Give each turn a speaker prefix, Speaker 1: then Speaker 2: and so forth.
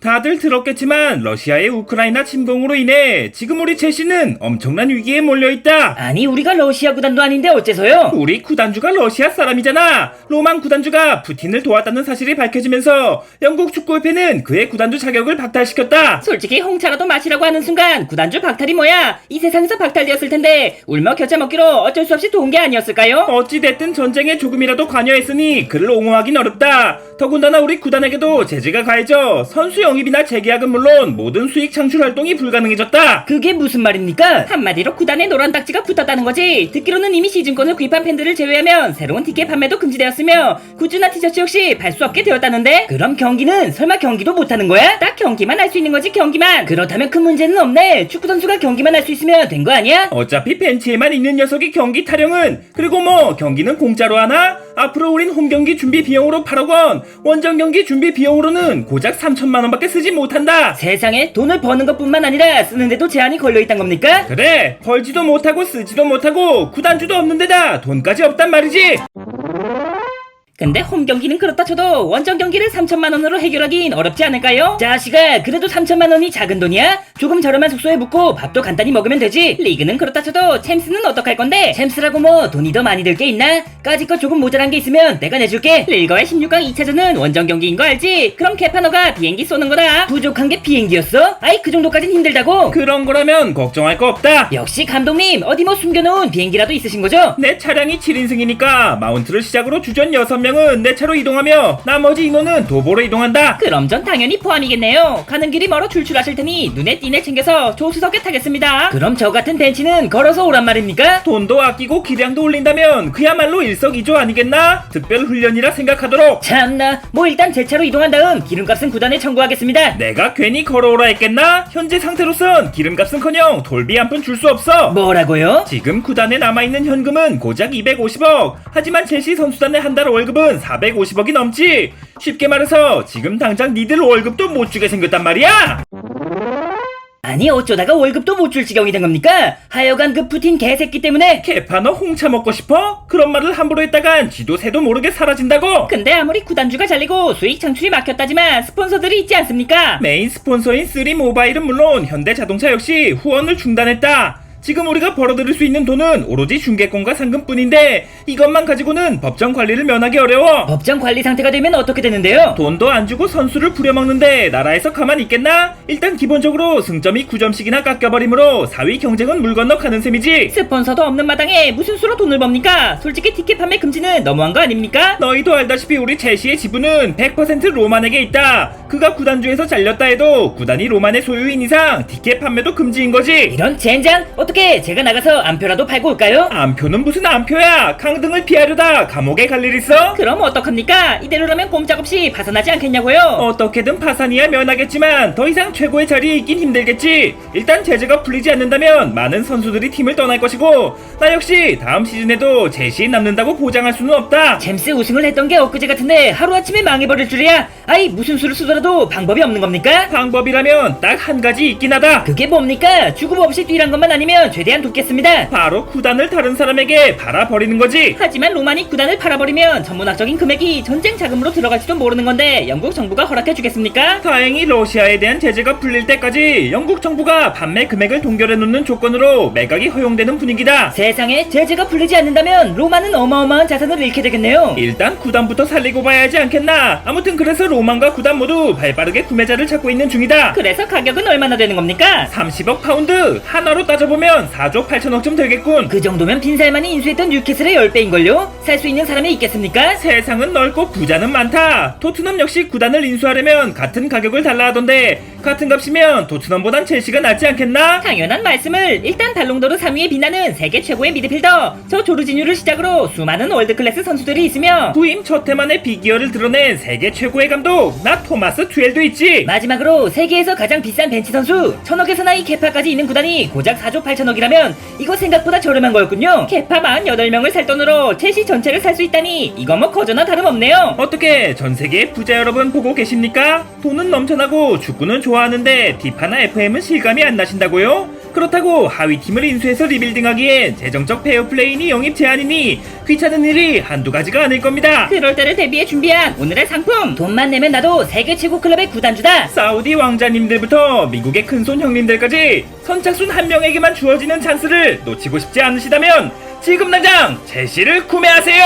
Speaker 1: 다들 들었겠지만 러시아의 우크라이나 침공으로 인해 지금 우리 첼시는 엄청난 위기에 몰려있다.
Speaker 2: 아니 우리가 러시아 구단도 아닌데 어째서요?
Speaker 1: 우리 구단주가 러시아 사람이잖아. 로만 구단주가 푸틴을 도왔다는 사실이 밝혀지면서 영국 축구협회는 그의 구단주 자격을 박탈시켰다.
Speaker 2: 솔직히 홍차라도 마시라고 하는 순간 구단주 박탈이 뭐야? 이 세상에서 박탈되었을 텐데 울며 겨자 먹기로 어쩔 수 없이 도운 게 아니었을까요?
Speaker 1: 어찌됐든 전쟁에 조금이라도 관여했으니 그를 옹호하긴 어렵다. 더군다나 우리 구단에게도 제재가 가해져 선수 영입이나 재계약은 물론 모든 수익 창출 활동이 불가능해졌다.
Speaker 2: 그게 무슨 말입니까? 한마디로 구단에 노란 딱지가 붙었다는 거지. 듣기로는 이미 시즌권을 구입한 팬들을 제외하면 새로운 티켓 판매도 금지되었으며 굿즈나 티셔츠 역시 팔수 없게 되었다는데? 그럼 경기는 설마 경기도 못하는 거야? 딱 경기만 할 수 있는 거지 경기만. 그렇다면 큰 문제는 없네. 축구 선수가 경기만 할 수 있으면 된 거 아니야?
Speaker 1: 어차피 벤치에만 있는 녀석이 경기 타령은 그리고 뭐 경기는 공짜로 하나? 앞으로 우린 홈경기 준비 비용으로 8억 원 원정 경기 준비 비용으로는 고작 3천만 원밖에 쓰지 못한다
Speaker 2: 세상에 돈을 버는 것뿐만 아니라 쓰는데도 제한이 걸려 있단 겁니까?
Speaker 1: 그래 벌지도 못하고 쓰지도 못하고 구단주도 없는 데다 돈까지 없단 말이지
Speaker 2: 근데 홈 경기는 그렇다 쳐도 원정 경기를 3천만 원으로 해결하긴 어렵지 않을까요? 자식아 그래도 3천만 원이 작은 돈이야? 조금 저렴한 숙소에 묵고 밥도 간단히 먹으면 되지 리그는 그렇다 쳐도 챔스는 어떡할 건데 챔스라고 뭐 돈이 더 많이 들 게 있나? 까짓거 조금 모자란 게 있으면 내가 내줄게 리거의 16강 2차전은 원정 경기인 거 알지? 그럼 개파너가 비행기 쏘는 거다 부족한 게 비행기였어? 아이 그 정도까진 힘들다고?
Speaker 1: 그런 거라면 걱정할 거 없다
Speaker 2: 역시 감독님 어디 뭐 숨겨놓은 비행기라도 있으신 거죠?
Speaker 1: 내 차량이 7인승이니까 마운트를 시작으로 주전 6명 은 내 차로 이동하며 나머지 인원은 도보로 이동한다
Speaker 2: 그럼 전 당연히 포함이겠네요. 가는 길이 멀어 출출하실 테니 눈에 띄네 챙겨서 조수석에 타겠습니다. 그럼 저 같은 벤치는 걸어서 오란 말입니까?
Speaker 1: 돈도 아끼고 기량도 올린다면 그야말로 일석이조 아니겠나? 특별 훈련이라 생각하도록
Speaker 2: 참나, 뭐 일단 제 차로 이동한 다음 기름값은 구단에 청구하겠습니다.
Speaker 1: 내가 괜히 걸어오라 했겠나? 현재 상태로선 기름값은커녕 돌비 한 푼 줄 수 없어.
Speaker 2: 뭐라고요?
Speaker 1: 지금 구단에 남아있는 현금은 고작 250억. 하지만 첼시 선수단의 한 달 월급은 450억이 넘지. 쉽게 말해서 지금 당장 니들 월급도 못 주게 생겼단 말이야.
Speaker 2: 아니 어쩌다가 월급도 못 줄 지경이 된 겁니까? 하여간 그 푸틴 개새끼 때문에
Speaker 1: 개파 너 홍차 먹고 싶어? 그런 말을 함부로 했다간 쥐도 새도 모르게 사라진다고.
Speaker 2: 근데 아무리 구단주가 잘리고 수익 창출이 막혔다지만 스폰서들이 있지 않습니까?
Speaker 1: 메인 스폰서인 쓰리 모바일은 물론 현대자동차 역시 후원을 중단했다. 지금 우리가 벌어들일 수 있는 돈은 오로지 중개권과 상금뿐인데 이것만 가지고는 법정 관리를 면하기 어려워.
Speaker 2: 법정 관리 상태가 되면 어떻게 되는데요?
Speaker 1: 돈도 안 주고 선수를 부려먹는데 나라에서 가만히 있겠나? 일단 기본적으로 승점이 9점씩이나 깎여버리므로 4위 경쟁은 물 건너 가는 셈이지.
Speaker 2: 스폰서도 없는 마당에 무슨 수로 돈을 법니까? 솔직히 티켓 판매 금지는 너무한 거 아닙니까?
Speaker 1: 너희도 알다시피 우리 첼시의 지분은 100% 로만에게 있다. 그가 구단주에서 잘렸다 해도 구단이 로만의 소유인 이상 티켓 판매도 금지인 거지.
Speaker 2: 이런 젠장 어떻게 제가 나가서 안표라도 팔고 올까요?
Speaker 1: 안표는 무슨 안표야? 강등을 피하려다 감옥에 갈 일 있어?
Speaker 2: 그럼 어떡합니까? 이대로라면 꼼짝없이 파산하지 않겠냐고요?
Speaker 1: 어떻게든 파산이야 면하겠지만 더 이상 최고의 자리에 있긴 힘들겠지. 일단 제재가 풀리지 않는다면 많은 선수들이 팀을 떠날 것이고 나 역시 다음 시즌에도 제시에 남는다고 보장할 수는 없다.
Speaker 2: 잼스 우승을 했던 게 엊그제 같은데 하루아침에 망해버릴 줄이야 아이 무슨 수를 쓰더라도 방법이 없는 겁니까?
Speaker 1: 방법이라면 딱 한 가지 있긴 하다.
Speaker 2: 그게 뭡니까? 주급 없이 뛰란 것만 아니면 최대한 돕겠습니다
Speaker 1: 바로 구단을 다른 사람에게 팔아버리는 거지.
Speaker 2: 하지만 로마니 구단을 팔아버리면 전문학적인 금액이 전쟁 자금으로 들어갈지도 모르는 건데 영국 정부가 허락해주겠습니까?
Speaker 1: 다행히 러시아에 대한 제재가 풀릴 때까지 영국 정부가 판매 금액을 동결해 놓는 조건으로 매각이 허용되는 분위기다.
Speaker 2: 세상에 제재가 풀리지 않는다면 로마는 어마어마한 자산을 잃게 되겠네요
Speaker 1: 일단 구단부터 살리고 봐야 하지 않겠나? 아무튼 그래서 로만과 구단 모두 발빠르게 구매자를 찾고 있는 중이다.
Speaker 2: 그래서 가격은 얼마나 되는 겁니까?
Speaker 1: 30억 파운드 하나로 따져보면 4조 8천억쯤 되겠군.
Speaker 2: 그 정도면 빈살만이 인수했던 뉴캐슬의 10배인걸요? 살 수 있는 사람이 있겠습니까?
Speaker 1: 세상은 넓고 부자는 많다. 토트넘 역시 구단을 인수하려면 같은 가격을 달라 하던데 같은 값이면 토트넘보단 첼시가 낫지 않겠나?
Speaker 2: 당연한 말씀을 일단 달롱도르 3위에 빛나는 세계 최고의 미드필더 저 조르지뉴를 시작으로 수많은 월드클래스 선수들이 있으며
Speaker 1: 부임 첫 해만의 비기어를 드러낸 세계 최고의 감독 나 토마스 투엘도 있지.
Speaker 2: 마지막으로 세계에서 가장 비싼 벤치 선수 천억에서나 이 케파까지 있는 구단이 고작 4조 8천억이라면 이거 생각보다 저렴한 거였군요 케파 48명을 살 돈으로 첼시 전체를 살 수 있다니 이거 뭐 거저나 다름없네요
Speaker 1: 어떻게 전 세계 부자 여러분 보고 계십니까? 돈은 넘쳐나고 축구는 좋아하는데 디파나 FM은 실감이 안 나신다고요? 그렇다고 하위 팀을 인수해서 리빌딩하기엔 재정적 페어플레이니 영입 제한이니 귀찮은 일이 한두 가지가 아닐 겁니다.
Speaker 2: 그럴 때를 대비해 준비한 오늘의 상품 돈만 내면 나도 세계 최고 클럽의 구단주다
Speaker 1: 사우디 왕자님들부터 미국의 큰손 형님들까지 선착순 한 명에게만 주어지는 찬스를 놓치고 싶지 않으시다면 지금 당장 제시를 구매하세요!